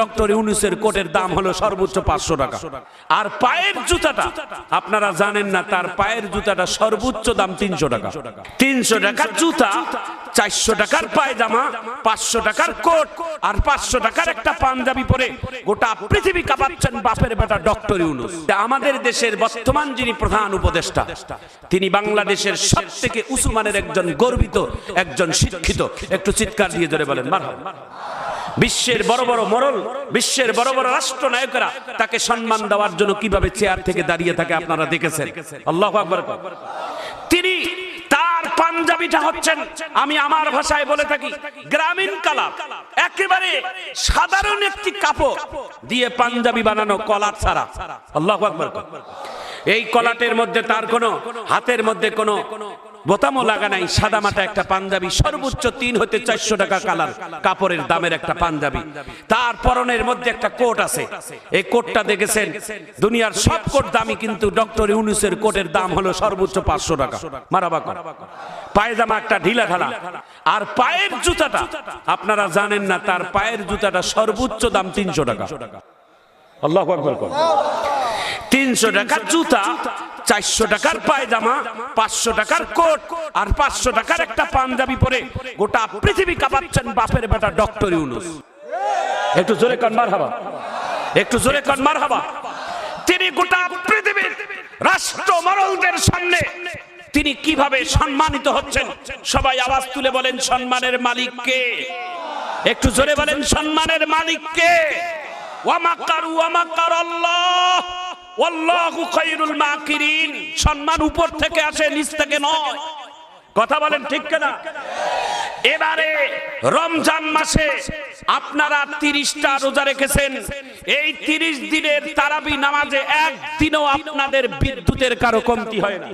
Doctor ইউনুসের কোটের দাম হলো সর্বোচ্চ পাঁচশো টাকা। আর পায়ের জুতাটা, আপনারা জানেন না, তার পায়ের জুতাটা সর্বোচ্চ দাম তিনশো টাকা। তিনশো টাকার জুতা, চারশো টাকার পায়জামা, পাঁচশো টাকার কোট আর পাঁচশো টাকার একটা পাঞ্জাবি পরে গোটা পৃথিবী কাঁপাচ্ছেন বাপের বেটা ডক্টর ইউনুস। আমাদের দেশের বর্তমান যিনি প্রধান উপদেষ্টা, তিনি বাংলাদেশের সব থেকে উসুমানের একজন গর্বিত, একজন শিক্ষিত। একটু চিৎকার দিয়ে ধরে বলেন মার বিশ্বের বড় বড় মরল, বিশ্বের বড় বড় রাষ্ট্রনায়কেরা তাকে সম্মান দেওয়ার জন্য কীভাবে চেয়ার থেকে দাঁড়িয়ে থাকে আপনারা দেখেছেন? আল্লাহ আকবর। তিনি তার পাঞ্জাবিটা হচ্ছেন, আমি আমার ভাষায় বলে থাকি, গ্রামীণ কালার। একেবারে সাধারণ একটি কাপড় দিয়ে পাঞ্জাবি বানানো কলার ছাড়া। আল্লাহ আকবর। এই কলাটের মধ্যে তার কোনো, হাতের মধ্যে কোনো বোতামও লাগা নাই, সাদা মাটা একটা পাঞ্জাবি, সর্বোচ্চ তিন হতে চারশো টাকা কালার, কাপড়ের দামের একটা পাঞ্জাবি। তার পরনের মধ্যে একটা কোট আছে। এই কোটটা দেখেছেন? দুনিয়ার সব কোট দামি, কিন্তু ডক্টর ইউনুসের কোটের দাম হলো সর্বোচ্চ পাঁচশো টাকা। মারাবা পায়জামা একটা ঢিলা ঢালা। আর পায়ের জুতাটা, আপনারা জানেন না, তার পায়ের জুতাটা সর্বোচ্চ দাম তিনশো টাকা। তিনশো টাকার জুতা চারশো টাকার পায়জামা, পাঁচশো টাকার কোট আর পাঁচশো টাকার একটা পাঞ্জাবি পরে গোটা পৃথিবী কাঁপাচ্ছেন বাপের বেটা ডক্টর ইউনুস। একটু জোরে কান মার হাবা একটু জোরে কান মার হাবা তিনি গোটা পৃথিবীর রাষ্ট্র মরলদের সামনে তিনি কীভাবে সম্মানিত হচ্ছেন? সবাই আওয়াজ তুলে বলেন, সম্মানের মালিক কে? একটু জোরে বলেন, সম্মানের মালিক কে? ওয়ামাকারু ওয়ামাকার আল্লাহ। সম্মান উপর থেকে আসে, নিচ থেকে নয়। কথা বলেন ঠিক কিনা? এবারে রমজান মাসে আপনারা তিরিশটা রোজা রেখেছেন। এই তিরিশ দিনের তারাবি নামাজে একদিনও আপনাদের বিদ্যুতের কারও কমতি হয় না।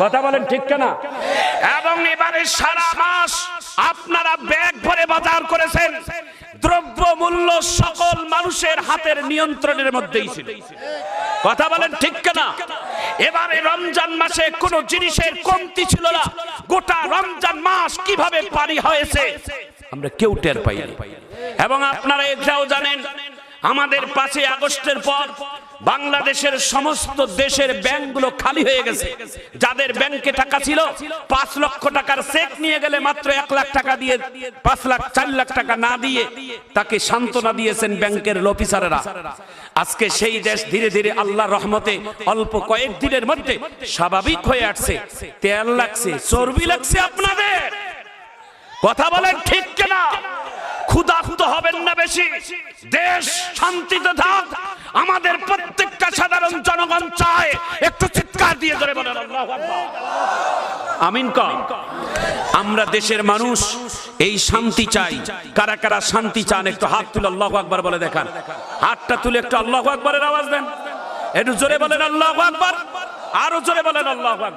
কথা বলেন ঠিক কিনা? এবং এবারে সারা মাস আপনারা ব্যাগ ভরে বাজার করেছেন। দ্রব্য মূল্য সকল মানুষের হাতের নিয়ন্ত্রণের মধ্যেই ছিল। কথা বলেন ঠিক কিনা? এবারে রমজান মাসে কোন জিনিসের কমতি ছিল না। গোটা রমজান মাস কীভাবে পারি হয়েছে, আমরা কেউ টের পাই এবং আপনারা এটাও জানেন, আমাদের পাঁচই আগস্টের পর বাংলাদেশের সমস্ত দেশের ব্যাংকগুলো খালি হয়ে গেছে। যাদের ব্যাংকে টাকা ছিল, পাঁচ লক্ষ টাকার চেক নিয়ে গেলে মাত্র এক লাখ টাকা দিয়ে, পাঁচ লাখ, চার লাখ টাকা না দিয়ে তাকে সান্ত্বনা দিয়েছেন ব্যাংকের অফিসারেরা। আজকে সেই দেশ ধীরে ধীরে আল্লাহর রহমতে অল্প কয়েক দিনের মধ্যে স্বাভাবিক হয়ে আসছে। তেল লাগছে, চর্বি লাগছে আপনাদের। কথা বলেন ঠিক কিনা? ক্ষুধাহত হবেন না বেশি। দেশ শান্তিতে থাক। আমাদের প্রত্যেকটা সাধারণ জনগণ চায়। একটু চিৎকার দিয়ে ধরে বলেন আমিন ক। আমরা দেশের মানুষ, এই শান্তি চাই। কারা কারা শান্তি চান, একটু হাত তুলে আল্লাহ আকবার বলে দেখান। হাতটা তুলে একটু আল্লাহ আকবরের আওয়াজ দেন। একটু জোরে বলেন, আল্লাহ আকবার। আরও জোরে বলেন, আল্লাহ আকবার।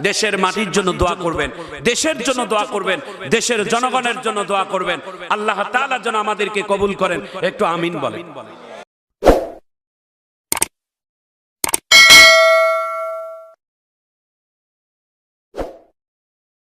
দেশের মাটির জন্য দোয়া করবেন, দেশের জন্য দোয়া করবেন, দেশের জনগণের জন্য দোয়া করবেন। আল্লাহ তালা যেন আমাদেরকে কবুল করেন। একটু আমিন বলেন।